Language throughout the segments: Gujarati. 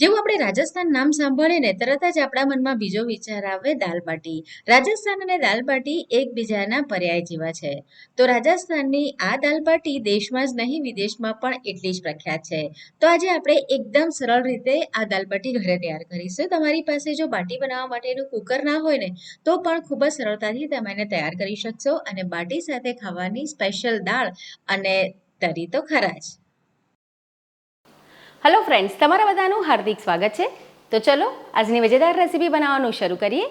જેવું આપણે રાજસ્થાન નામ સાંભળીએ ને તરત જ આપણા મનમાં બીજો વિચાર આવે દાલ બાટી. રાજસ્થાન અને દાલ બાટી એકબીજાના પર્યાય જેવા છે. તો રાજસ્થાનની આ દાલ બાટી દેશમાં જ નહીં, વિદેશમાં પણ એટલી જ પ્રખ્યાત છે. તો આજે આપણે એકદમ સરળ રીતે આ દાલ બાટી ઘરે તૈયાર કરીશું. તમારી પાસે જો બાટી બનાવવા માટેનું કુકર ના હોય ને, તો પણ ખૂબ જ સરળતાથી તમે એને તૈયાર કરી શકશો અને બાટી સાથે ખાવાની સ્પેશિયલ દાળ અને તરી તો ખરા જ. હેલો ફ્રેન્ડ્સ તમારા બધાનું હાર્દિક સ્વાગત છે. તો ચલો, આજની મજેદાર રેસીપી બનાવવાનું શરૂ કરીએ.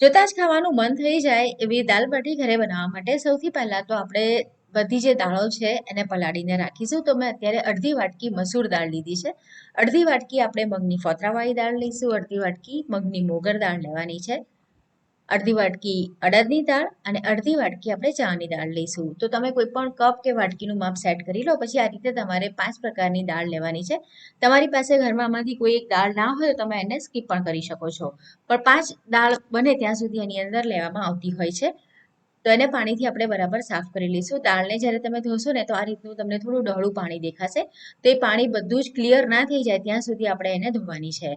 જોતા જ ખાવાનું મન થઈ જાય એવી દાલ બાટી ઘરે બનાવવા માટે. સૌથી પહેલા તો આપણે બધી જે દાળો છે એને પલાળીને રાખીશું. તો મેં અત્યારે અડધી વાટકી મસૂર દાળ લીધી છે. અડધી વાટકી આપણે મગની ફોતરાવાળી દાળ લઈશું, અડધી વાટકી મગની મોગર દાળ લેવાની છે. અડધી વાટકી અડદની દાળ અને અડધી વાટકી આપણે ચાની દાળ લઈશું. તો તમે કોઈ પણ કપ કે વાટકીનું માપ સેટ કરી લો, પછી આ રીતે તમારે પાંચ પ્રકારની દાળ લેવાની છે. તમારી પાસે ઘરમાં આમાંથી કોઈ એક દાળ ના હોય તો તમે એને સ્કીપ પણ કરી શકો છો. પણ પાંચ દાળ બને ત્યાં સુધી એની અંદર લેવામાં આવતી હોય છે. તો એને પાણીથી આપણે બરાબર સાફ કરી લઈશું. દાળને જ્યારે તમે ધોશો ને તો આ રીતનું તમને થોડું ડહોળું પાણી દેખાશે. તો પાણી બધું જ ક્લિયર ના થઈ જાય ત્યાં સુધી આપણે એને ધોવાની છે.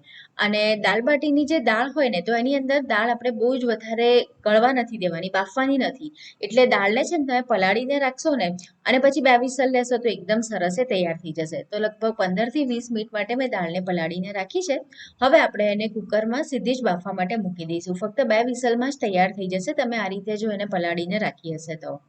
અને દાલબાટીની જે દાળ હોય ને તો એની અંદર દાળ આપણે બહુ જ વધારે ગળવા નથી દેવાની, બાફવાની નથી. એટલે દાળને છે ને તમે પલાળીને રાખશો ને અને પછી બે વિસલ લેશો તો એકદમ સરસ એ તૈયાર થઈ જશે. તો લગભગ પંદરથી વીસ મિનિટ માટે મેં દાળને પલાળીને રાખી છે. હવે આપણે એને કુકરમાં સીધી જ બાફવા માટે મૂકી દઈશું. ફક્ત બે વિસલમાં જ તૈયાર થઈ જશે. તમે આ રીતે જો એને પલાળીને રાખી હશે તો.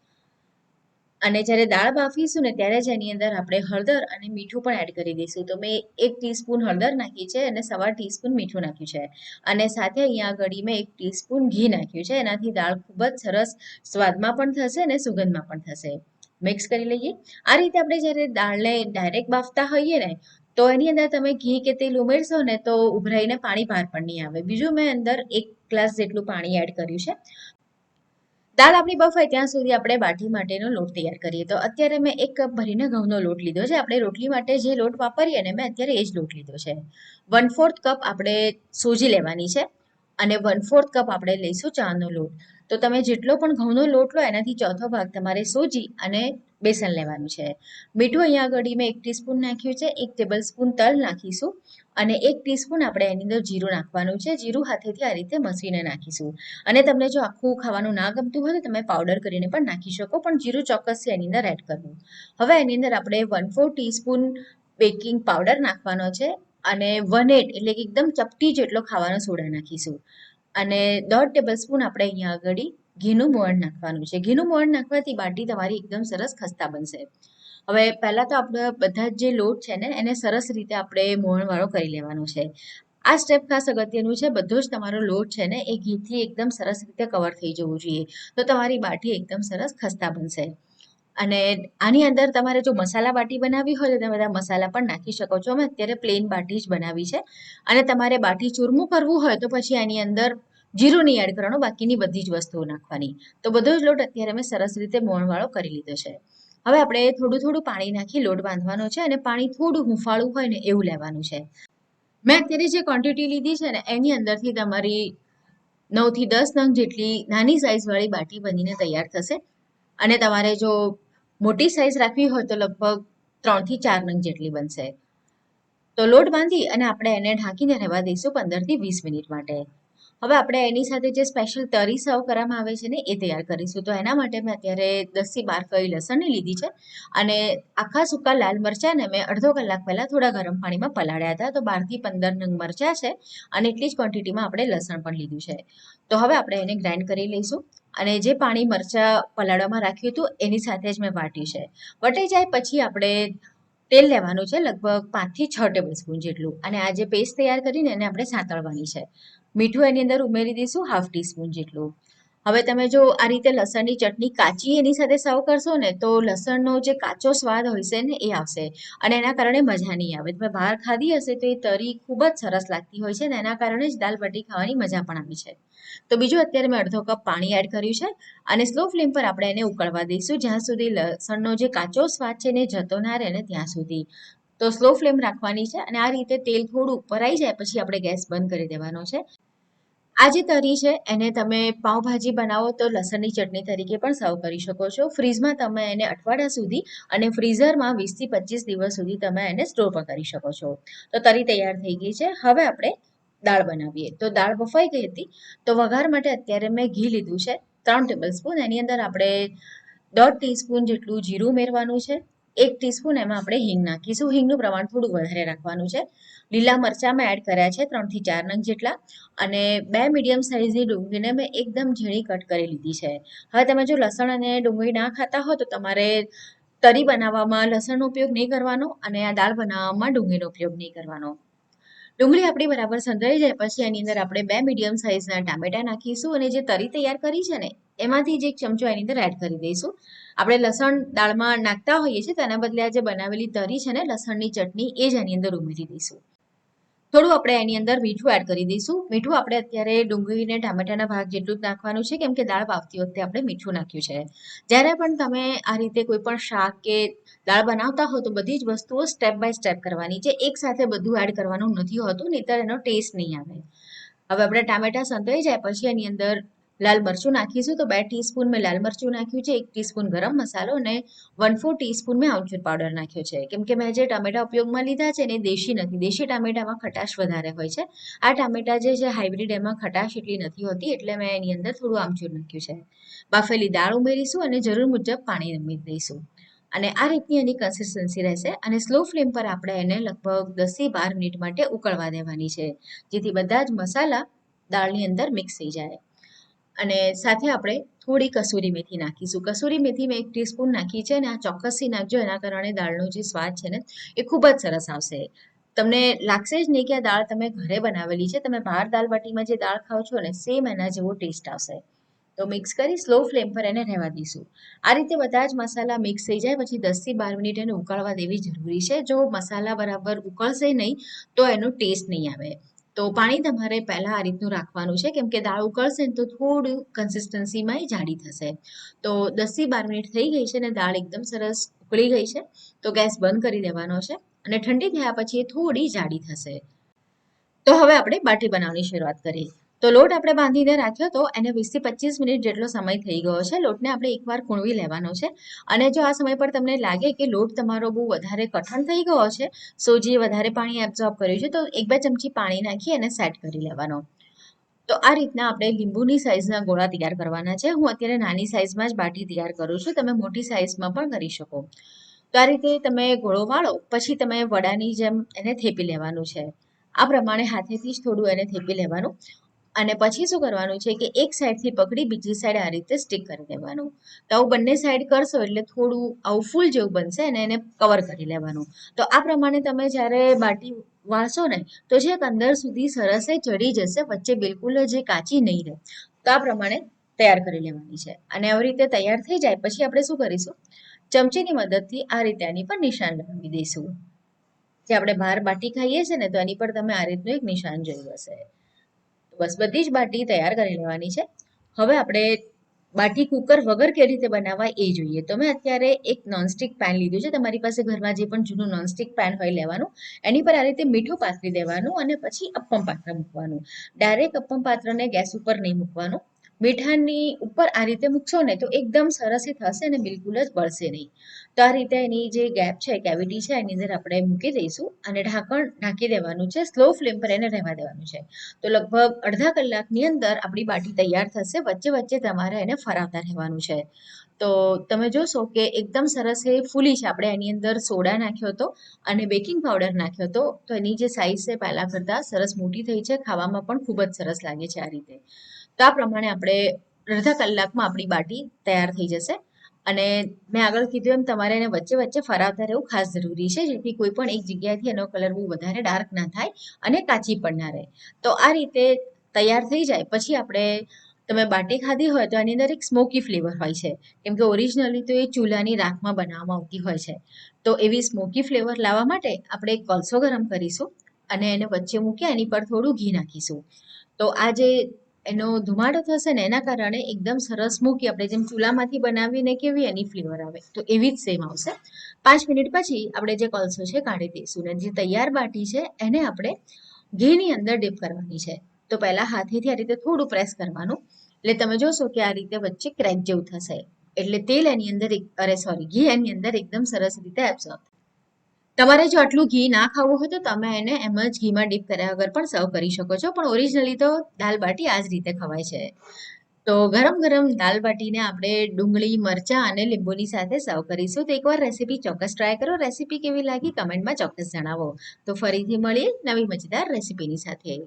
અને જ્યારે દાળ બાફીશું ને ત્યારે જ એની અંદર આપણે હળદર અને મીઠું પણ એડ કરી દઈશું. તો મેં એક ટીસ્પૂન હળદર નાખી છે અને સવા ટીસ્પૂન મીઠું નાખ્યું છે. અને સાથે અહીંયા આગળ મેં એક ટીસ્પૂન ઘી નાખ્યું છે. એનાથી દાળ ખૂબ જ સરસ સ્વાદમાં પણ થશે અને સુગંધમાં પણ થશે. મિક્સ કરી લઈએ. આ રીતે આપણે જ્યારે દાળને ડાયરેક્ટ બાફતા હોઈએ ને, તો એની અંદર તમે ઘી કે તેલ ઉમેરશો ને તો ઉભરાઈને પાણી બહાર પણ નહીં આવે. બીજું મેં અંદર એક ગ્લાસ જેટલું પાણી એડ કર્યું છે. દાળ આપણી બફાય ત્યાં સુધી આપણે બાટી માટેનો લોટ તૈયાર કરીએ. તો અત્યારે મેં એક કપ ભરીને ઘઉંનો લોટ લીધો છે. આપણે રોટલી માટે જે લોટ વાપરીએ ને મેં અત્યારે એ જ લોટ લીધો છે. વન ફોર્થ કપ આપણે સોજી લેવાની છે અને વન ફોર્થ કપ આપણે લઈશું ચાનો લોટ. તો તમે જેટલો પણ ઘઉંનો લોટ લો એનાથી ચોથો ભાગ તમારે સોજી અને બેસન લેવાનું છે. મીઠું અહીંયા આગળ મેં એક ટીસ્પૂન નાખ્યું છે. એક ટેબલ સ્પૂન તલ નાખીશું. અને એક ટીસ્પૂન આપણે એની અંદર જીરું નાખવાનું છે. જીરું હાથેથી આ રીતે મસીને નાખીશું. અને તમને જો આખું ખાવાનું ના ગમતું હોય તો તમે પાવડર કરીને પણ નાખી શકો, પણ જીરું ચોક્કસથી એની અંદર એડ કરવું. હવે એની અંદર આપણે one four teaspoon baking powder નાખવાનો છે અને વન એટ એટલે કે એકદમ ચપટી જેટલો ખાવાનો સોડા નાખીશું. અને દોઢ ટેબલ સ્પૂન આપણે અહીંયા આગળ ઘીનું મોણ નાખવાનું છે. ઘીનું મોણ નાખવાથી બાટી તમારી એકદમ સરસ ખસ્તા બનશે. હવે પહેલાં તો આપણે બધા જ લોટ છે ને, એને સરસ રીતે આપણે મોણવાળો કરી લેવાનો છે. આ સ્ટેપ ખાસ અગત્યનું છે, બધો જ તમારો લોટ છે ને, એ ઘીથી એકદમ સરસ રીતે કવર થઈ જવું જોઈએ. તો તમારી બાટી એકદમ સરસ ખસ્તા બનશે. અને આની અંદર તમારે જો મસાલા બાટી બનાવવી હોય તો તમે બધા મસાલા પણ નાખી શકો છો. અમે અત્યારે પ્લેન બાટી જ બનાવી છે. અને તમારે બાટી ચૂરમું કરવું હોય તો પછી આની અંદર જીરું નહીં એડ કરવાનું, બાકીની બધી જ વસ્તુઓ નાખવાની. તો બધો જ લોટ અત્યારે મેં સરસ રીતે મોણવાળો કરી લીધો છે. હવે આપણે થોડું થોડું પાણી નાખી લોટ બાંધવાનો છે અને પાણી થોડું હુંફાળું હોય ને એવું લેવાનું છે. મેં અત્યારે જે ક્વોન્ટિટી લીધી છે ને, એની અંદરથી તમારી નવથી દસ નંગ જેટલી નાની સાઇઝવાળી બાટી બનીને તૈયાર થશે. અને તમારે જો મોટી સાઇઝ રાખવી હોય તો લગભગ ત્રણથી ચાર નંગ જેટલી બનશે. તો લોટ બાંધી અને આપણે એને ઢાંકીને રહેવા દઈશું પંદરથી વીસ મિનિટ માટે. હવે આપણે એની સાથે જે સ્પેશિયલ તરી સર્વ કરવામાં આવે છે ને, એ તૈયાર કરીશું. તો એના માટે મેં અત્યારે દસથી બાર કઈ લસણની લીધી છે અને આખા સૂકા લાલ મરચાંને મેં અડધો કલાક પહેલાં થોડા ગરમ પાણીમાં પલાળ્યા હતા. તો બારથી પંદર નંગ મરચાં છે અને એટલી જ ક્વોન્ટિટીમાં આપણે લસણ પણ લીધું છે. તો હવે આપણે એને ગ્રાઇન્ડ કરી લઈશું અને જે પાણી મરચાં પલાળવામાં રાખ્યું હતું, એની સાથે જ મેં વાટ્યું છે. વટાઈ જાય પછી આપણે તેલ લેવાનું છે લગભગ પાંચથી છ ટેબલ સ્પૂન જેટલું. અને આ જે પેસ્ટ તૈયાર કરીને એને આપણે સાંતળવાની છે. મીઠું એની અંદર ઉમેરી દઈશું હાફ ટીસ્પૂન જેટલું. હવે તમે જો આ રીતે લસણની ચટણી કાચી એની સાથે સર્વ કરશો ને, તો લસણનો જે કાચો સ્વાદ હોય છે ને, એ આવશે. અને એના કારણે મજા નહીં આવે. તમે બહાર ખાધી હશે તો એ તરી ખૂબ જ સરસ લાગતી હોય છે ને, એના કારણે જ દાલ બાટી ખાવાની મજા પણ આવી છે. તો બીજું અત્યારે મેં અડધો કપ પાણી એડ કર્યું છે અને સ્લો ફ્લેમ પર આપણે એને ઉકળવા દઈશું, જ્યાં સુધી લસણનો જે કાચો સ્વાદ છે ને, જતો ના રહે ને, ત્યાં સુધી. તો સ્લો ફ્લેમ રાખવાની છે અને આ રીતે તેલ થોડું આવી જાય પછી આપણે ગેસ બંધ કરી દેવાનો છે. આ જે તરી છે એને તમે પાઉંભાજી બનાવો તો લસણની ચટણી તરીકે પણ સર્વ કરી શકો છો. ફ્રીઝમાં તમે એને અઠવાડિયા સુધી અને ફ્રીઝરમાં વીસથી પચીસ દિવસ સુધી તમે એને સ્ટોર પણ કરી શકો છો. તો તરી તૈયાર થઈ ગઈ છે. હવે આપણે દાળ બનાવીએ. તો દાળ બફાઈ ગઈ હતી. તો વઘાર માટે અત્યારે મેં ઘી લીધું છે. ત્રણ ટેબલ સ્પૂન એની અંદર આપણે દોઢ ટીસ્પૂન જેટલું જીરું ઉમેરવાનું છે. એક ટીસ્પૂન એમાં આપણે હિંગ નાખીશું. હિંગનું પ્રમાણ થોડું વધારે રાખવાનું છે. લીલા મરચાં મેં એડ કર્યા છે ત્રણથી ચાર નંગ જેટલા. અને બે મીડિયમ સાઇઝની ડુંગળીને મેં એકદમ ઝીણી કટ કરી લીધી છે. હવે તમે જો લસણ અને ડુંગળી ના ખાતા હો તો તમારે તરી બનાવવામાં લસણનો ઉપયોગ નહીં કરવાનો અને આ દાળ બનાવવામાં ડુંગળીનો ઉપયોગ નહીં કરવાનો. ડુંગળી આપણી બરાબર સંતળાઈ જાય. પછી એની અંદર આપણે બે મીડિયમ સાઇઝના ટામેટા નાખીશું અને જે તરી તૈયાર કરી છે ને એમાંથી જ એક ચમચો એની અંદર એડ કરી દઈશું. આપણે લસણ દાળમાં નાખતા હોઈએ છીએ, તેના બદલે આ જે બનાવેલી તરી છે ને, લસણની ચટણી, એ જ એની અંદર ઉમેરી દઈશું. થોડું આપણે એની અંદર મીઠું એડ કરી દઈશું. મીઠું આપણે અત્યારે ડુંગળીને ટામેટાના ભાગ જેટલું જ નાખવાનું છે, કેમ કે દાળ બાફતી વખતે આપણે મીઠું નાખ્યું છે. જ્યારે પણ તમે આ રીતે કોઈ પણ શાક કે દાળ બનાવતા હો, તો બધી જ વસ્તુઓ સ્ટેપ બાય સ્ટેપ કરવાની છે. એક સાથે બધું એડ કરવાનું નથી હોતું, નહીંતર એનો ટેસ્ટ નહીં આવે. હવે આપણે ટામેટા સંતળાઈ જાય, પછી એની અંદર લાલ મરચું નાખીશું તો બે ટીસ્પૂન મેં લાલ મરચું નાખ્યું છે, એક ટીસ્પૂન ગરમ મસાલો અને વન ફોર ટીસ્પૂન મેં આમચૂર પાવડર નાખ્યો છે. કેમ કે મેં જે ટામેટા ઉપયોગમાં લીધા છે એ દેશી નથી. દેશી ટામેટામાં ખટાશ વધારે હોય છે. આ ટામેટા જે છે હાઇબ્રિડ એમાં ખટાશ એટલી નથી હોતી, એટલે મેં એની અંદર થોડું આમચૂર નાખ્યું છે. બાફેલી દાળ ઉમેરીશું અને જરૂર મુજબ પાણી ઉમેરી દઈશું. અને આ રીતની એની કન્સિસ્ટન્સી રહેશે અને સ્લો ફ્લેમ પર આપણે એને લગભગ દસથી બાર મિનિટ માટે ઉકળવા દેવાની છે, જેથી બધા જ મસાલા દાળની અંદર મિક્સ થઈ જાય. અને સાથે આપણે થોડી કસૂરી મેથી નાખીશું. કસૂરી મેથી મેં એક ટીસ્પૂન નાખી છે અને આ ચોક્કસથી નાખજો. એના કારણે દાળનો જે સ્વાદ છે ને, એ ખૂબ જ સરસ આવશે. તમને લાગશે જ નહીં કે આ દાળ તમે ઘરે બનાવેલી છે. તમે બહાર દાળ બાટીમાં જે દાળ ખાઓ છો ને સેમ એના જેવો ટેસ્ટ આવશે. તો મિક્સ કરી સ્લો ફ્લેમ પર એને રહેવા દઈશું. આ રીતે બધા જ મસાલા મિક્સ થઈ જાય. પછી દસથી બાર મિનિટ એને ઉકાળવા દેવી જરૂરી છે. જો મસાલા બરાબર ઉકળશે નહીં, તો એનો ટેસ્ટ નહીં આવે. તો પાણી તમારે પહેલાં આ રીતનું રાખવાનું છે. કેમ કે દાળ ઉકળશે ને તો થોડું કન્સિસ્ટન્સીમાં એ જાડી થશે. તો દસથી બાર મિનિટ થઈ ગઈ છે ને દાળ એકદમ સરસ ઉકળી ગઈ છે. તો ગેસ બંધ કરી દેવાનો છે અને ઠંડી થયા પછી એ થોડી જાડી થશે. તો હવે આપણે બાટી બનાવવાની શરૂઆત કરીએ. તો લોટ આપણે બાંધીને રાખ્યો તો એને વીસથી પચીસ મિનિટ જેટલો સમય થઈ ગયો છે. લોટને આપણે એકવાર કૂણવી લેવાનો છે. અને જો આ સમય પર તમને લાગે કે લોટ તમારો બહુ વધારે કઠણ થઈ ગયો છે સોજીએ વધારે પાણી એબ્ઝોર્બ કર્યું છે, તો એક બે ચમચી પાણી નાખી અને સેટ કરી લેવાનો. તો આ રીતના આપણે લીંબુની સાઇઝના ગોળા તૈયાર કરવાના છે. હું અત્યારે નાની સાઇઝમાં જ બાટી તૈયાર કરું છું. તમે મોટી સાઇઝમાં પણ કરી શકો. તો આ રીતે તમે ગોળો વાળો, પછી તમે વડાની જેમ એને થેપી લેવાનું છે. આ પ્રમાણે હાથેથી જ થોડું એને થેપી લેવાનું. અને પછી શું કરવાનું છે કે એક સાઈડથી પકડી બીજી સાઈડ આ રીતે સ્ટીક કરી દેવાનું. તો આવું બંને સાઈડ કરશો એટલે થોડું આવું ફૂલ જેવું બનશે અને એને કવર કરી લેવાનું. તો આ પ્રમાણે તમે જ્યારે બાટી વાળશો ને, તો જે અંદર સુધી સરસ ચડી જશે, વચ્ચે બિલકુલ જે કાચી નહીં રહે. તો આ પ્રમાણે તૈયાર કરી લેવાની છે. અને આવી રીતે તૈયાર થઈ જાય, પછી આપણે શું કરીશું? ચમચીની મદદથી આ રીતે આની પર નિશાન લગાવી દઈશું. જે આપણે બહાર બાટી ખાઈએ છીએ ને, તો એની પર તમે આ રીતનું એક નિશાન જોયું હશે. બસ બધી જ બાટી તૈયાર કરી લેવાની છે. હવે આપણે બાટી કુકર વગર કેવી રીતે બનાવવા એ જોઈએ. તો મેં અત્યારે એક નોનસ્ટિક પેન લીધું છે. તમારી પાસે ઘરમાં જે પણ જૂનું નોનસ્ટિક પેન હોય લેવાનું, એની પર આ રીતે મીઠું પાથરી દેવાનું અને પછી અપ્પમ પાત્ર મૂકવાનું. ડાયરેક્ટ અપ્પમ પાત્રને ગેસ ઉપર નહીં મૂકવાનું. મીઠાની ઉપર આ રીતે મૂકશો ને તો એકદમ સરસ થશે અને બિલકુલ જ બળશે નહીં. તો આ રીતે એની જે ગેપ છે કેવિટી છે, એની અંદર આપણે મૂકી દઈશું અને ઢાંકણ ઢાંકી દેવાનું છે સ્લો ફ્લેમ પર એને રહેવા દેવાનું છે. તો લગભગ અડધા કલાકની અંદર આપણી બાટી તૈયાર થશે, વચ્ચે વચ્ચે તમારે એને ફરાવતા રહેવાનું છે. તો તમે જોશો કે એકદમ સરસ એ ફૂલી છે, આપણે એની અંદર સોડા નાખ્યો હતો અને બેકિંગ પાવડર નાખ્યો હતો. તો એની જે સાઇઝ છે, પહેલાં કરતાં સરસ મોટી થઈ છે, ખાવામાં પણ ખૂબ જ સરસ લાગે છે આ રીતે. તો આ પ્રમાણે આપણે અડધા કલાકમાં આપણી બાટી તૈયાર થઈ જશે. અને મેં આગળ કીધું એમ, તમારે એને વચ્ચે વચ્ચે ફરાવતા રહેવું ખાસ જરૂરી છે, જેથી કોઈ પણ એક જગ્યાએથી એનો કલર બહુ વધારે ડાર્ક ના થાય અને કાચી પણ ના રહે. તો આ રીતે તૈયાર થઈ જાય. પછી આપણે, તમે બાટી ખાધી હોય તો એની અંદર એક સ્મોકી ફ્લેવર હોય છે. કેમ કે ઓરિજિનલી તો એ ચૂલાની રાખમાં બનાવવામાં આવતી હોય છે. તો એવી સ્મોકી ફ્લેવર લાવવા માટે આપણે એક કોલસો ગરમ કરીશું અને એને વચ્ચે મૂકી એની પર થોડું ઘી નાખીશું. તો આ જે એનો ધુમાડો થશે ને એના કારણે એકદમ સરસ મૂકી આપણે જેમ ચૂલામાંથી બનાવીને કેવી એની ફ્લેવર આવે. તો એવી જ સેમ આવશે. પાંચ મિનિટ પછી આપણે જે કોલસો છે કાઢી દઈશું ને જે તૈયાર બાટી છે એને આપણે ઘીની અંદર ડીપ કરવાની છે. તો પહેલાં હાથેથી આ રીતે થોડું પ્રેસ કરવાનું. એટલે તમે જોશો કે આ રીતે વચ્ચે ક્રેક જેવું થશે. એટલે તેલ એની અંદર અરે સોરી ઘી એની અંદર એકદમ સરસ રીતે એબ્ઝોર્બ તમારે જો આટલું ઘી ના ખાવું હોય તો તમે એને એમ જ ઘીમાં ડીપ કર્યા વગર પણ સર્વ કરી શકો છો. પણ ઓરિજિનલી તો દાલ બાટી આ જ રીતે ખવાય છે. તો ગરમ ગરમ દાલ બાટીને આપણે ડુંગળી, મરચાં અને લીંબુની સાથે સર્વ કરીશું. તો એકવાર રેસીપી ચોક્કસ ટ્રાય કરો. રેસીપી કેવી લાગી? કમેન્ટમાં ચોક્કસ જણાવો. તો ફરીથી મળીએ નવી મજેદાર રેસીપીની સાથે.